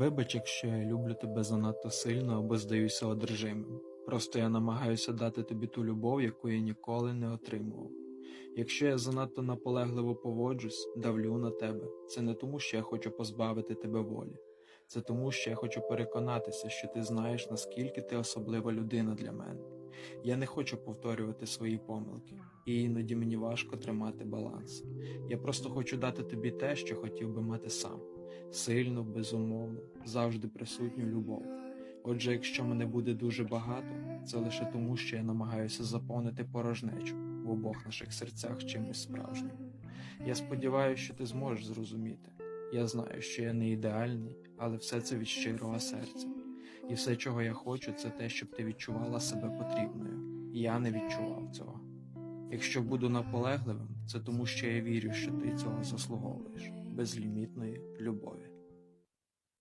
Вибач, якщо я люблю тебе занадто сильно або здаюся одержимим. Просто я намагаюся дати тобі ту любов, яку я ніколи не отримував. Якщо я занадто наполегливо поводжусь, давлю на тебе, це не тому, що я хочу позбавити тебе волі. Це тому, що я хочу переконатися, що ти знаєш, наскільки ти особлива людина для мене. Я не хочу повторювати свої помилки, і іноді мені важко тримати баланс. Я просто хочу дати тобі те, що хотів би мати сам сильну, безумовну, завжди присутню любов. Отже, якщо мене буде дуже багато, це лише тому, що я намагаюся заповнити порожнечу в обох наших серцях чимось справжнім. Я сподіваюся, що ти зможеш зрозуміти. Я знаю, що я не ідеальний, але все це від щирого серця. І все, чого я хочу, це те, щоб ти відчувала себе потрібною. І я не відчував цього. Якщо буду наполегливим, це тому, що я вірю, що ти цього заслуговуєш безлімітної любові.